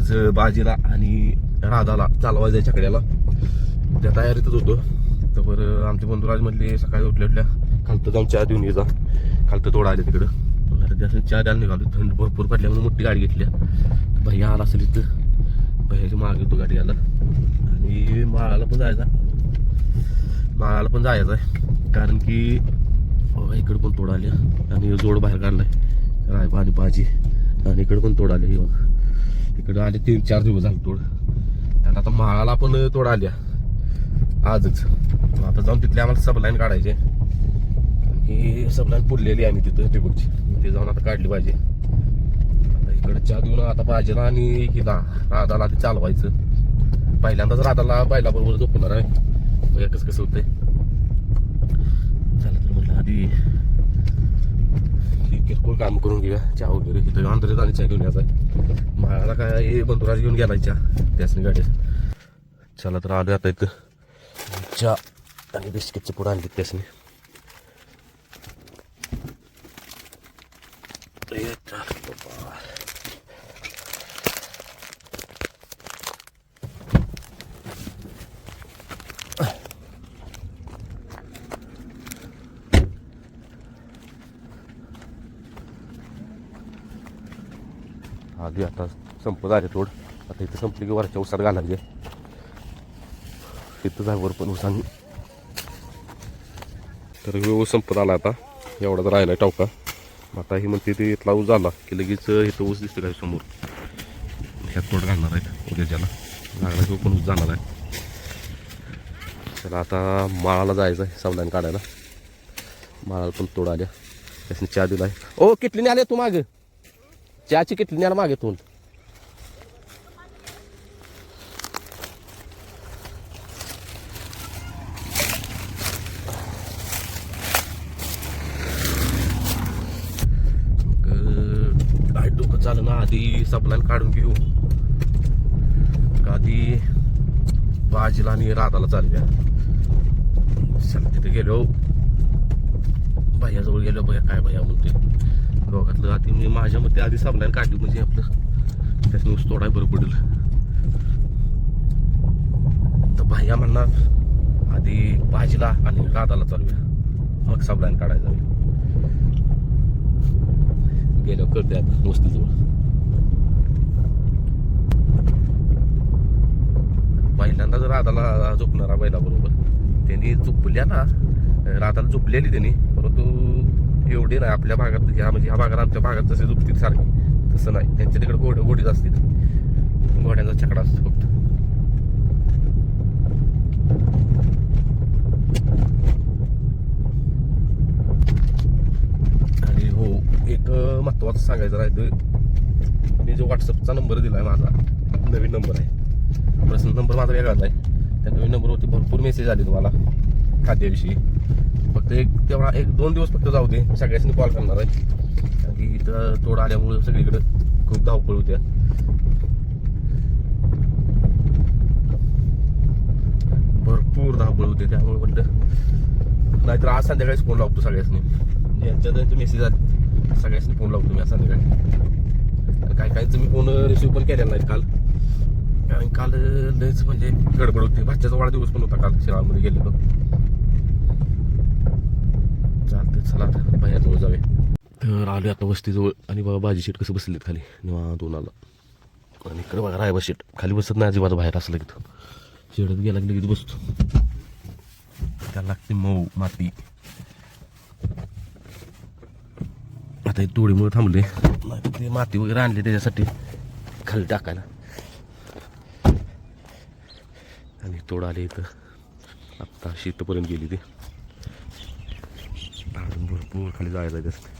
आज बाजीला आणि राधाला चालवायचं आहे छकड्याला. त्या तयारीतच होतो. तर बरं आमचे बंधुराज म्हणले सकाळी उठल्या उठल्या खालतं जाऊन चहा देऊन ये जा. खालतं तोडा आले तिकडं. मग आता चहा द्यायला निघालो. थंड भरपूर पडल्यामुळे मोठी गाडी घेतल्या. भैया आला असेल इथं. भैयाची मागे येतो गाडी आला आणि माळाला पण जायचा. माळाला पण जायचं आहे. कारण की इकडं पण तोड आल्या आणि जोड बाहेर काढलाय. रायबा आणि भाजी आणि इकडं पण तोड इकडं आले तीन चार दिवस झाले तोड त्यात आता माळाला पण तोड आल्या. आजच. मग आता जाऊन तिथले आम्हाला सबलाईन काढायचे. ही सबलाईन पुरलेली आहे आम्ही तिथं टिबकची ते जाऊन आता काढली पाहिजे. आता इकडे चहा देऊन आता भाजीला आणि हिला राधाला आधी चालवायचं. पहिल्यांदाच राधाला बैलाबरोबर झोपणार आहे. एकच कसं होतंय. चला तर म्हटलं आधी किरकोळ काम करून घेऊया. चहा वगैरे. इथं अंतरीत आणि चहा घेऊन यायचा आहे मला काय हे बंधुराज घेऊन गेला चहा त्यासनी गाडीत चला तर आलो आता इथं चहा आणि बिस्किटचे पुढे आणले त्यासनी ए, चला बाबा. आधी आता संपत आले थोड. आता इथं संपली की वरच्या उसात घालायचे इथं जागेवर पण उसाने तर ह्यो संपत आला आता. एवढाच राहिला टावका. आता ही म्हणते ते इथला ऊस झाला की लगेच इथं ऊस दिसतं काय समोर? ह्यात तोड घालणार आहेत उद्याच्याला लागला की पण ऊस जाणार आहे? चला आता माळाला जायचं आहे सावधान काढायला. माळाला पण तोड आल्या. त्याने चहा दिला आहे ओ किटलीने आले तू मागं. चहाची किटली आला मागे तू काय डोकं चालू ना आधी सबलान काढून घेऊ. का आधी बाजीला आणि राधाला चालूया. चला तिथे गेलो. भैयाजवळ गेलो. भैया काय भैया म्हणते दोघातलं आधी मी माझ्या मते आधी सबलाईन काढली म्हणजे आपलं त्याच ऊस तोडाय बरं पडेल. तर भैया म्हणणार आधी भाजीला आणि राधाला चालूया. मग सबलाईन काढायला गेलो करते आता वस्तीजवळ. पहिल्यांदा जर राधाला झोपणारा बैलाबरोबर त्यांनी झोपल्या ना राधाला झोपलेली त्यांनी परंतु एवढी नाही आपल्या भागात ह्या म्हणजे ह्या भागात आमच्या भागात जसे झोपतील सारखी तसं नाही. त्यांच्या तिकडे घोड घोडीच असतील. घोड्यांचा छकडा असतो फक्त. आणि हो एक महत्वाचं सांगायचं राहिलं मी जो व्हॉट्सअपचा नंबर दिला आहे माझा नवीन नंबर आहे. प्रश्न नंबर माझा वेगळाच आहे. त्या नवीन नंबरवरती भरपूर मेसेज आले तुम्हाला खाद्याविषयी. फक्त एक तेवढा एक दोन दिवस फक्त जाऊ दे सगळ्यांनी कॉल करणार आहे. कारण की इथं तोड आल्यामुळे सगळीकडे खूप धावपळ होत्या. भरपूर धावपळ होते त्यामुळे म्हटलं नाहीतर आज संध्याकाळीच फोन लावतो सगळ्यांनी म्हणजे यांच्या त्यांचे मेसेज आले. सगळ्यांनी फोन लावतो मी आज संध्याकाळी. काय काही काहींचं मी फोन रिसिव्ह पण केलेला नाही काल. कारण काल लयच म्हणजे गडबड होती. भाच्याचा वाढदिवस पण होता काल शिराळमध्ये गेलेलो. चालते चला तर बाहेरजवळ जावे तर आले आता वस्तीजवळ. आणि बाबा भाजी शेट कसं बसलेत खाली? निवा दोन आला. आणि इकडे बघा राय शेट. खाली बसत नाही अजिबात बाहेर असलं की तो शेडत गेला की लगेच बसतो. त्याला लागते मऊ माती. आता हे तोडीमुळे थांबले नाही ते माती वगैरे आणली त्याच्यासाठी खाली टाकायला. आणि तोड आले इथं. आत्ता शीतपर्यंत गेली ती. अजून भरपूर खाली जायचं असते त्यासाठी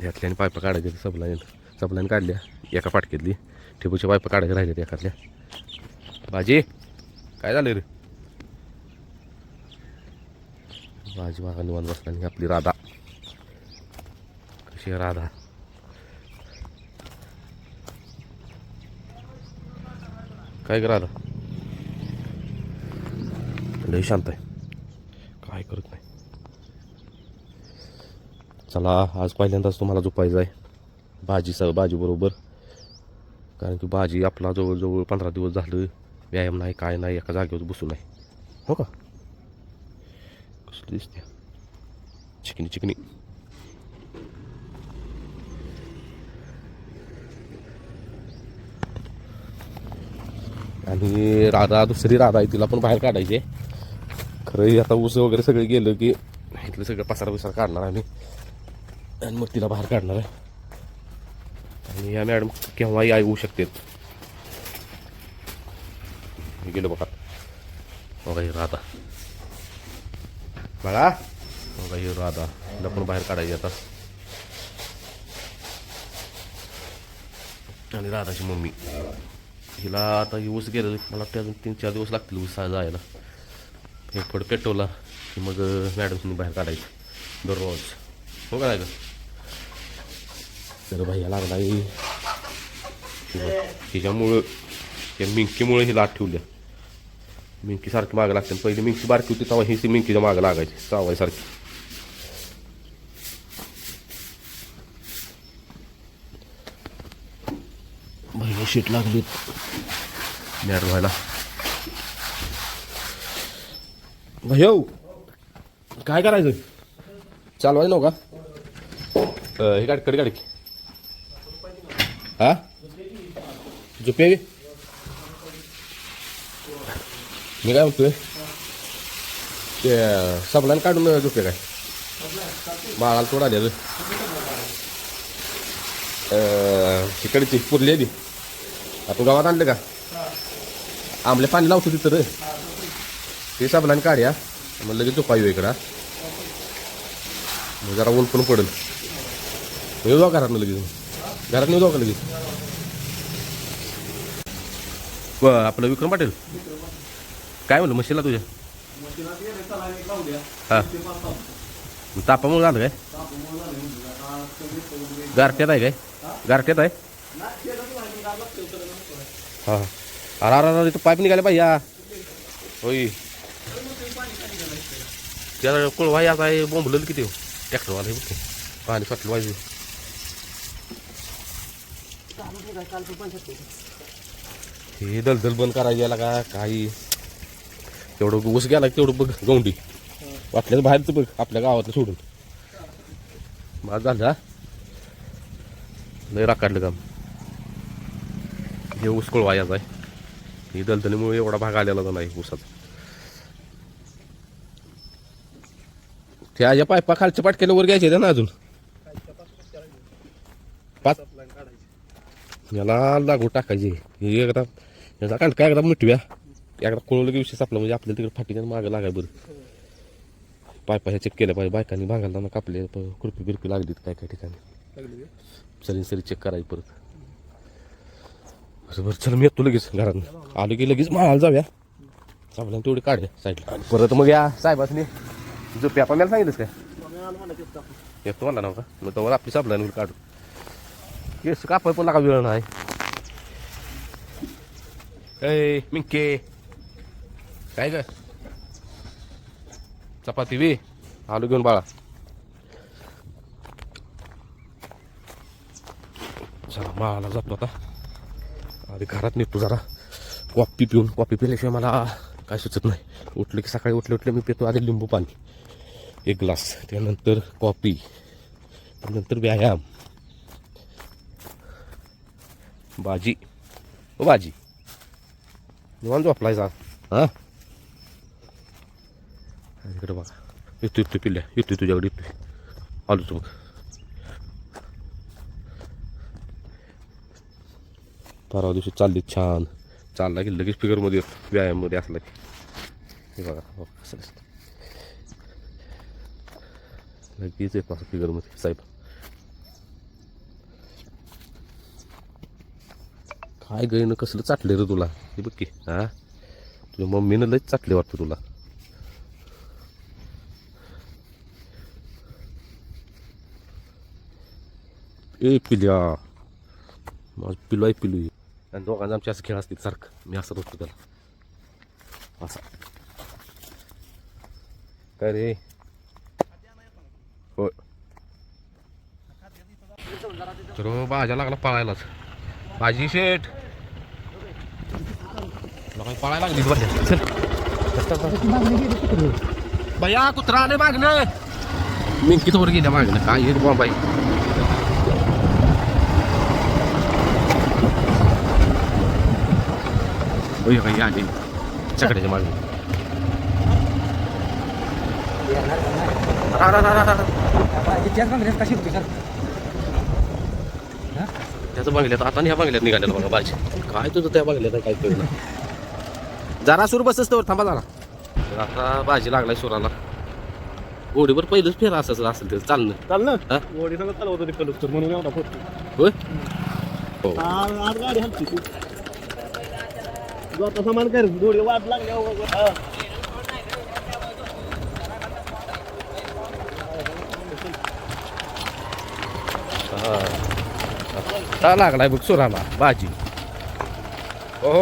ह्यातल्याने पायपा काढायचे सबलाईन सबलाईन काढल्या एका पाटक्यातली ठिबूच्या पायपा काढायच्या राहिल्या एकातल्या. भाजी काय झालं रे? भाजी मागा निवान बसला आणि आपली राधा. कशी आहे राधा? काय करा राधा? लय शांत आहे. काय करत नाही. चला आज पहिल्यांदाच तुम्हाला झोपायचं आहे. भाजीसह भाजीबरोबर कारण की भाजी आपला जवळजवळ पंधरा दिवस झालं व्यायाम नाही काय नाही एका जागेवर बसून नाही हो का? कसं दिसते? चिकनी चिकनी. आणि राधा दुसरी राधा आहे तिला पण बाहेर काढायची खरं हे आता ऊस वगैरे सगळं गेलं की इथलं सगळं पसारा बिसारा काढणार आम्ही. आणि मग तिला बाहेर काढणार आहे. आणि या मॅडम केव्हाही येऊ शकतात मी गेलो बघा. बघा हिरो राधा. बघा बघा हिरो राधा. लपून पण बाहेर काढायची आता. आणि राधाची मम्मी. हिला आता ही ऊस गेलं मला त्या अजून तीन चार दिवस लागतील ऊस जायला. हे थोडं पेटवला की मग मॅडमनी बाहेर काढायचं. दररोज. हो काय तर भैया लागला हिच्यामुळं त्या मिंकीमुळे ही लाट ठेवल्या मिंकी सारखी मागं लागते. पहिली मिंकी बारकी होती तेव्हा ही मिंकीच्या मागं लागायची चावायसारखी भैया शीट लागली मॅट व्हायला. भैया काय करायचं? चालवायचं नव्ह का हे गाडी कडी गाडी. हा? झोपे मी काय म्हणतोय? ते सबलान काढून झोपे काय? बाळाला थोडा आले तिकडची पुरली आहे ती. आपण गावात आणलं का? आमले पाणी लावतो तिथं रे. ते सबलान काढ्या मग लगेच झोपायू इकडा. मग जरा ऊन पण पडेल. येऊ जाऊ घरात लगेच. घरात येऊ जाऊ का लगेच? आपलं विक्रम पाटील? काय म्हणलं म्हशीला तुझ्या? हा. तापामुळे झालं काय? गारट्यात आहे काय? गारट्यात आहे? हा. अरे अरे अरे पाईप निघाले पाहिजे होई त्याला कोळवा आता आहे बोंबलेलं किती हो ट्रॅक्टरवाला हे बघ पाणी सुटलं पाहिजे हे दलदल बंद करायची याला का काही तेवढं ऊस गेला तेवढं बघ गौंडी वाटल्याचं बाहेरचं बघ आपल्या गावातलं सोडून माझ झालं हा लय काम हे ऊस कोळवायाचा आहे ही दलदलीमुळे एवढा भाग आलेला नाही ऊसाचा त्या या पायपा खालच्या पाटक्याला वर घ्यायचे ना अजून. पाच. याला लागू टाकायचे. हे एकदा याचा कांडका एकदा मिटव्या. एकदा कोळवलं की विशेष आपलं म्हणजे आपल्याला तिकडे फाटीच्या मागं लागाय बरं. पायपा ह्या चेक केल्या पाहिजे. बायकांनी भांगायला ना कापले प- खुरपी बिरपी लागलीत काय काय ठिकाणी. सरी सरी चेक करायची परत. बरं चल मी येतो लगेच घरात. आलो की लगेच माळाला जाऊया. चांगल्या तेवढी काढ्या साईडला परत मग या साहेबासनी. जो पेपा मला सांगितलंस काय? येतो म्हणला नव्हता. मग तवर आपली सापला काढू. केस कापाय पण लागा वेळ नाही. ए मिंके. काय ग? चपाती बी आलू घेऊन बाळा. चला बाळाला जातो आता. आधी घरात निघतो जरा. कॉफी पिऊन कॉफी पिल्याशिवाय मला काय सुचत नाही. उठलं की सकाळी उठले उठले मी पितो आधी लिंबू पाणी. एक ग्लास त्यानंतर कॉफी त्यानंतर व्यायाम. भाजी. ओ भाजी. निवांत वापरायचा हां? हा इकडे बघा. येतो येतो पिल्ल्या. येतो तुझ्याकडे येतो आलो तू बघ परवा दिवशी चालली छान. चालला की लगेच फिगरमध्ये व्यायाममध्ये असला की. हे बघा कसं नक्कीच लगेच येतो फिगरमध्ये साहेब. काय गईनं कसलं चाटले रे तुला? हे बघ की हा? तुझ्या मम्मीनं लयच चाटले वाटतं तुला. ए पिल्या. माझं पिलू आहे पिलू. आहे. आणि दोघांना आमचे असं खेळ असतील सारखं. मी असं बघतो त्याला. असा. काय रे? हो तर भाज्या लागला पळायलाच भाजी शेट लोकांनी पळायला लागली बरं चल बया कुत्रा आले मागणं मिंकीत वर गेल्या मागणं काय एक बॉम्ब आहे होय काही आली चकड्याच्या मागणं त्याचं बंगल्यात आता ह्या बंगल्यात निघालेलं बघा भाजी काय तुझं त्या बंगल्यात काय कळलं जरा सूर बसच तर थांबा जरा. तर आता भाजी लागलाय सुराला. गोडीवर पहिलंच फेर असंच असेल ते चालणं. चाल ना हा? गोडी सगळं चालवत होती कलुस्तर म्हणून एवढा फोटो. होय? हो. आज गाडी हलती तू. तू आता समान कर गोडी वाट लागल्या हा. लागलाय बघ सुराला भाजी हो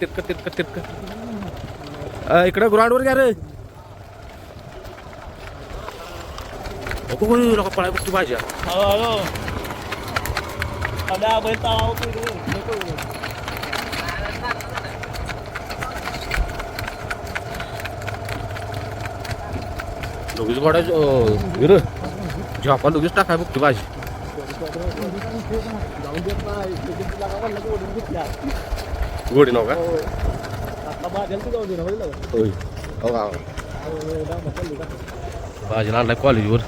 तितकं तितकं तितकं. इकडं ग्राउंडवर घ्या रे. लोक पळाय बघ तू भाज्या लगेच गोडायचं विर झोपा लगेच टाकाय बघ तू भाजी गोडी नव का? होय. हो का? भाजीला आणलाय कॉलेजवर.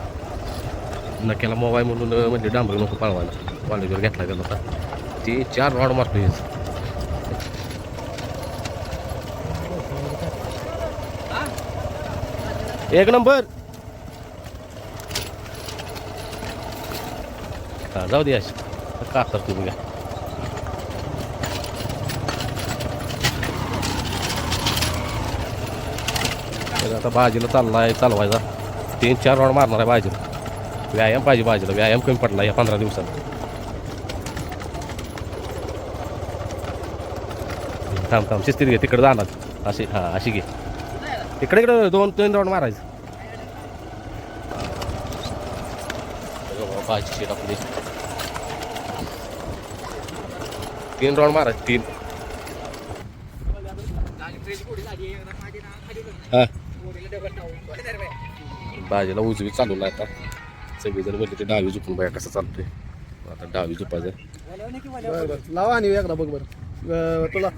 नक्याला मोबाईल म्हणून म्हणजे डांबरी नको पळवायला. कॉलेजवर घेतला गेला होता. ते चार रॉड मारतो एक नंबर. हा जाऊ दे अशी. का तर तुम्ही घ्या तर आता भाजीला चाललाय चालवायचा. तीन चार राऊंड मारणार आहे भाजीला. व्यायाम पाहिजे भाजीला. व्यायाम कमी पडला या पंधरा दिवसात. थांब थांब. शिस्तीत घे. तिकडे जाणार. अशी हां अशी घे. तिकडे इकडे दोन तीन राऊंड मारायचं. भाजी आपली तीन राऊंड मारायचे तीन. हा. भाजीला उजवी चालू नाही आता. सगळेजण म्हणले ते डावी झुपून बघा कसं चालतोय. आता डावी झुपायचं. लावा आणि एकदा बघ बरं. तुला.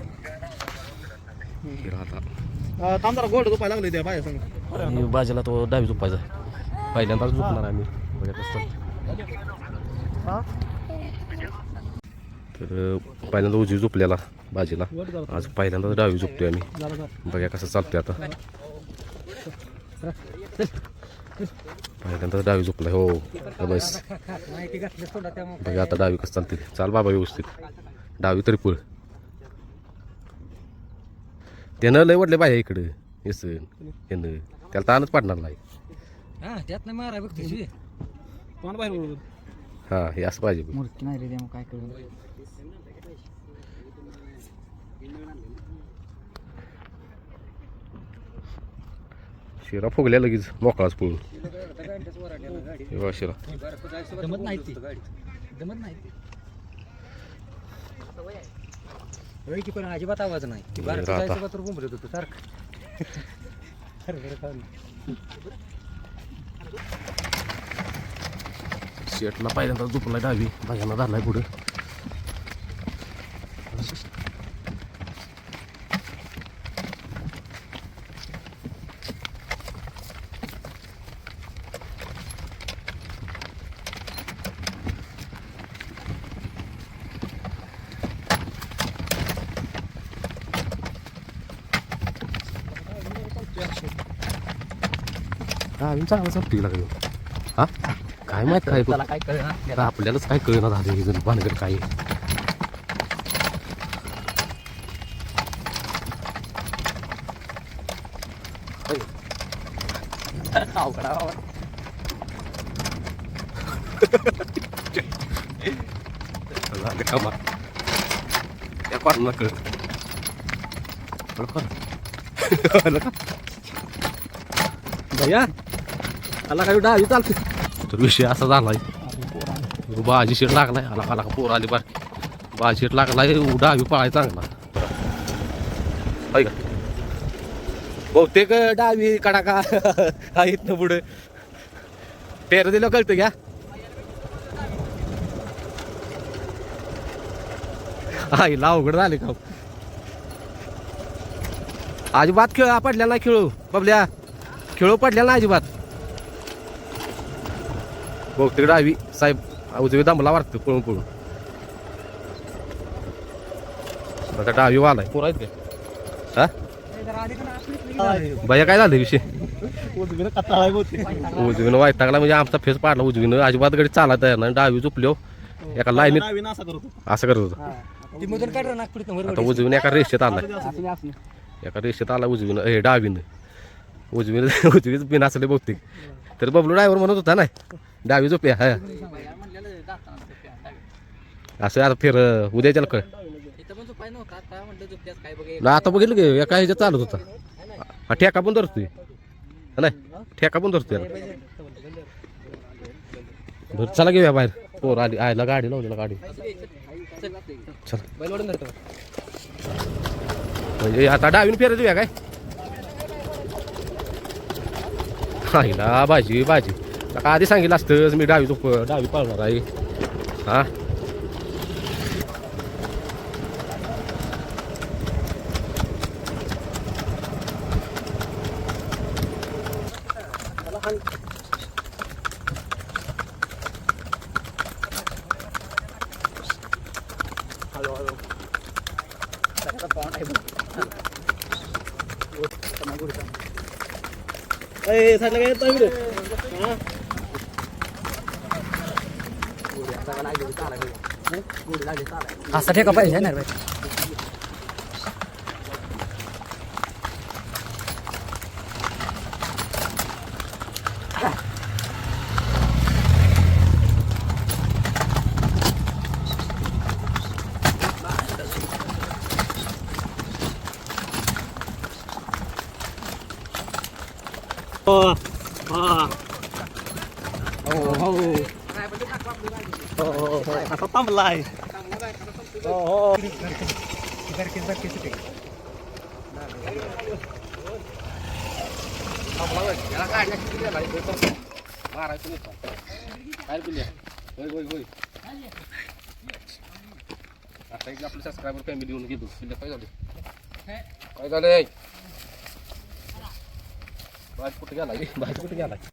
थांब जरा गोड दुपाय लागले त्या बाहेर सांग. आणि भाजीला तो डावी झुपायचा. पहिल्यांदाच झुपणार आम्ही. बघा कसं चालतंय. हा? तर पहिल्यांदा उजवी झुपलेला भाजीला आज पहिल्यांदाच डावी झुपतोय आम्ही. बघा कसं चालतोय आता. पहिल्यांदाच डावी झुपलाय हो. बस. बघा आता डावी कसं चालते चाल बाबा व्यवस्थित. डावी तरी पुढ त्यानं लय वाटले बाहेर इकडं. येस यानं त्याला ताणच पाडणार नाही. हा त्यात नाही मारा बघ बाहेर हा हे असं पाहिजे. मूर्ती नाही रे मग काय करू? शिरा फुगल्या लगेच मोकळाच पळून. शिरा. जमत नाही ती. जमत नाही ती. होय की पण अजिबात आवाज नाही. ती बारकं राहता. जायचं तर बुंबरत होतं सारखं. हरभरा खाऊन. शेटला पहिल्यांदा झोपलाय डावी भाज्यांना धरलाय पुढे. डावी चांगला चालतोय लागेल हा? काय माहीत काय त्याला काय कळलं आता आपल्यालाच काय कळणार झालं हे जण भानगड काय आहे. अवघड आवाज. झालं कामा त्या कॉर्नर कळ. भैया आला काय डावी चालते तर विषय असा झालाय. भाजी शिर लागलाय. आला आला पोर आली बार बाजीट लागलाय. डावी पळाय चांगला. का? बहुतेक डावी कडा का? आहेत ना पुढे. पेर दिलं कळतं घ्या? आईला अवघड झाले का हो? अजिबात खेळ पडल्या नाही खेळू. बबल्या खेळू पडल्या ना अजिबात. बहुतेक डावी साहेब उजवी दमला वाटतं पळून पळून. आता डावी वालाय पोर आहेत का हा? भैया काय झालं विषय? उजवीनं. उजवीनं वाईटागला म्हणजे आमचा फेस पाडला उजवीनं अजिबात गडी चालत तयार नाही डावी झोपलो एका लाईनीत. डावीनं असा करतो असं करत होतं. आता उजवीनं एका रेषेत आलाय एका रेषेत आला उजवीनं हे डावीनं. उजवीनं उजवीच बिन असले बहुतेक. तर बबलू ड्रायव्हर म्हणत होता ना डावी झोपे हा असं आता फिर उद्याच्याला कळ. ना आता बघितलं की एका ह्याच्यात चालत होता. हा ठेका पण धरतोय. नाही? ठेका पण धरतोय. बरं चला घेऊया बाहेर. पोर आली आयला गाडी लावलेला गाडी. चल. म्हणजे आता डावीन फेरत देऊया काय? आईला भाजी भाजी. का आधी सांगितलं असतं मी डावी झोप डावी पाळणार आहे हा ए, साईडला काय येत नाही रे. हा? असा ठेका पाहिजे ना रे हो, थांबला आहे हो. हो. आता एक आपलं सबस्क्रायबर फॅमिली येऊन गेलो काय झाले? काय झाले बाहेर कुठे गेला बाहेर कुठे गेला